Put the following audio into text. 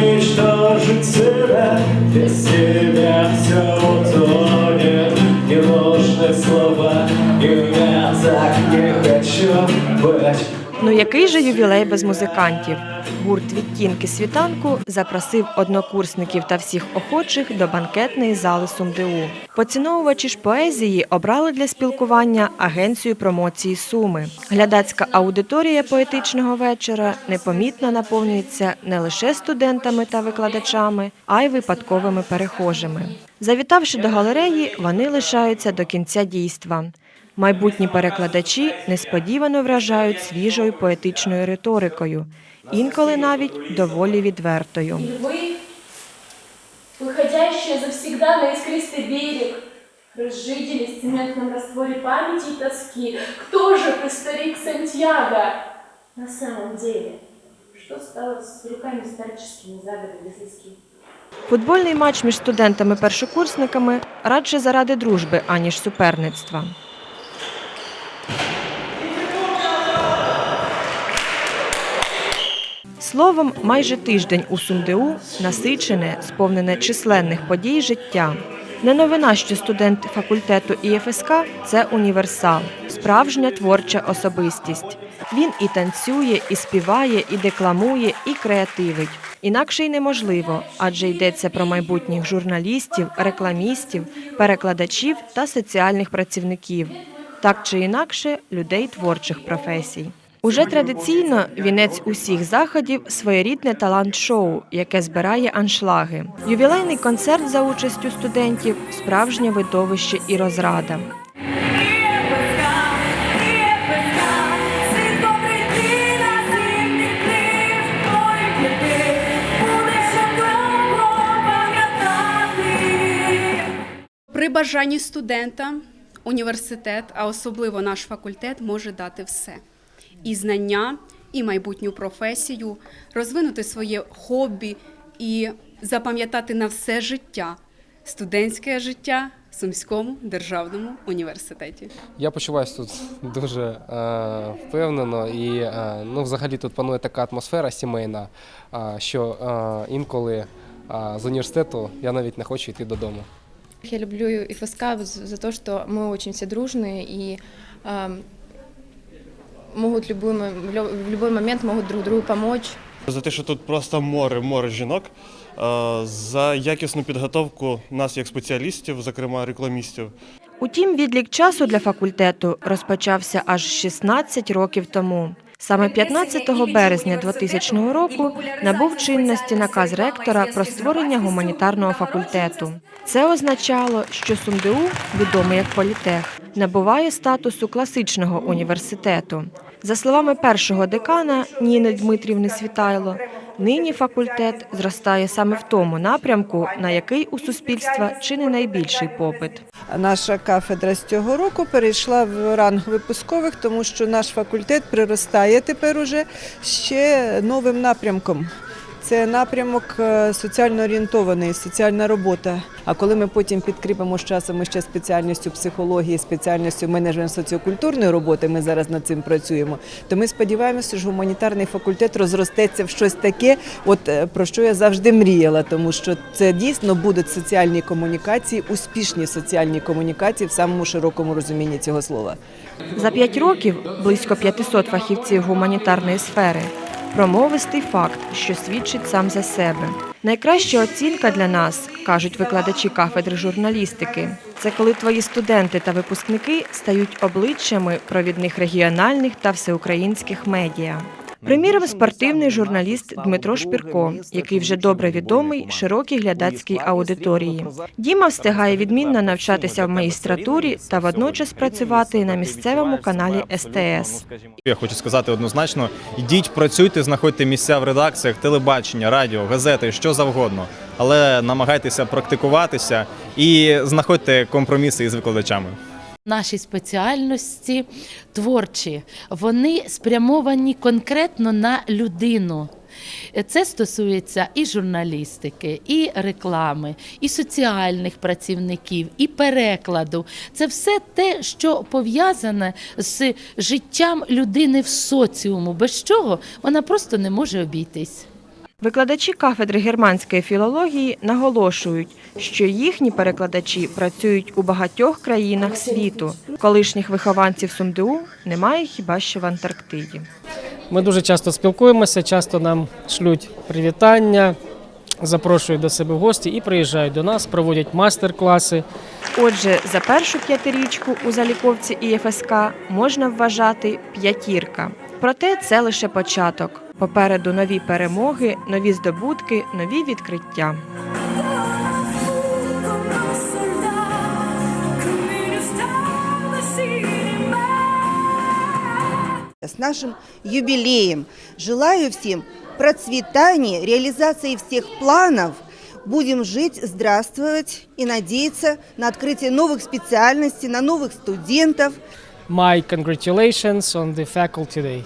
уничтожить себя Без тебя все утонет Ненужные слова И я не хочу быть Ну який же ювілей без музикантів? Гурт відтінки світанку запросив однокурсників та всіх охочих до банкетної зали СумДУ. Поціновувачі ж поезії обрали для спілкування агенцію промоції Суми. Глядацька аудиторія поетичного вечора непомітно наповнюється не лише студентами та викладачами, а й випадковими перехожими. Завітавши до галереї, вони лишаються до кінця дійства. Майбутні перекладачі несподівано вражають свіжою поетичною риторикою, інколи навіть доволі відвертою. И вы, выходящие завсегда на искристый берег, разжиделись в цементном растворе памяти и тоски. Кто же ты, старик Сантьяго? На самом деле, что стало с руками старческими за годы без виски? Футбольний матч між студентами-першокурсниками радше заради дружби, аніж суперництва. Словом, майже тиждень у СумДУ насичене, сповнене численних подій життя. Не новина, що студент факультету ІФСК – це універсал, справжня творча особистість. Він і танцює, і співає, і декламує, і креативить. Інакше й неможливо, адже йдеться про майбутніх журналістів, рекламістів, перекладачів та соціальних працівників, так чи інакше людей творчих професій. Уже традиційно вінець усіх заходів своєрідне талант-шоу, яке збирає аншлаги. Ювілейний концерт за участю студентів справжнє видовище і розрада. При бажанні студента університет, а особливо наш факультет, може дати все: і знання, і майбутню професію, розвинути своє хобі і запам'ятати на все життя студентське життя в Сумському державному університеті. Я почуваюся тут дуже е, впевнено і е, ну, взагалі тут панує така атмосфера сімейна, е, що е, інколи е, з університету я навіть не хочу йти додому. Я люблю ИФСК за за то, что мы очень все дружные и ам, могут любой, мо- в лё- в любой момент могут друг другу помочь. За те, що тут просто море, море жінок, за якісну підготовку нас як спеціалістів, зокрема рекламістів. Утім, відлік часу для факультету розпочався аж 16 років тому. Саме 15 березня 2000 року набув чинності наказ ректора про створення гуманітарного факультету. Це означало, що СумДУ, відомий як політех, набуває статусу класичного університету. За словами першого декана Ніни Дмитрівни Світайло, нині факультет зростає саме в тому напрямку, на який у суспільства чи не найбільший попит. Наша кафедра з цього року перейшла в ранг випускових, тому що наш факультет приростає тепер уже ще новим напрямком. Це напрямок е, соціально орієнтований, соціальна робота. А коли ми потім підкріпимо з часом ще спеціальністю психології, спеціальністю менеджмент соціокультурної роботи, ми зараз над цим працюємо, то ми сподіваємося, що гуманітарний факультет розростеться в щось таке, от е, про що я завжди мріяла, тому що це дійсно будуть соціальні комунікації, успішні соціальні комунікації в самому широкому розумінні цього слова. За п'ять років близько 500 фахівців гуманітарної сфери. Промовистий факт, що свідчить сам за себе. Найкраща оцінка для нас, кажуть викладачі кафедри журналістики, це коли твої студенти та випускники стають обличчями провідних регіональних та всеукраїнських медіа. Приміром, спортивний журналіст Дмитро Шпірко, який вже добре відомий широкій глядацькій аудиторії. Діма встигає відмінно навчатися в магістратурі та водночас працювати на місцевому каналі СТС. Я хочу сказати однозначно: йдіть, працюйте, знаходьте місця в редакціях, телебачення, радіо, газети, що завгодно. Але намагайтеся практикуватися і знаходьте компроміси із викладачами. Наші спеціальності творчі, вони спрямовані конкретно на людину. Це стосується і журналістики, і реклами, і соціальних працівників, і перекладу. Це все те, що пов'язане з життям людини в соціуму, без чого вона просто не може обійтись. Викладачі кафедри германської філології наголошують, що їхні перекладачі працюють у багатьох країнах світу. Колишніх вихованців СумДУ немає хіба що в Антарктиді. Ми дуже часто спілкуємося, часто нам шлють привітання, запрошують до себе в гості і приїжджають до нас, проводять мастер-класи. Отже, за першу п'ятирічку у заліковці ІФСК можна вважати п'ятірка. Проте це лише початок. Попереду нові перемоги, нові здобутки, нові відкриття. с нашим юбилеем. Желаю всем процветания, реализации всех планов. Будем жить, здравствовать и надеяться на открытие новых специальностей, на новых студентов. My congratulations on the faculty day.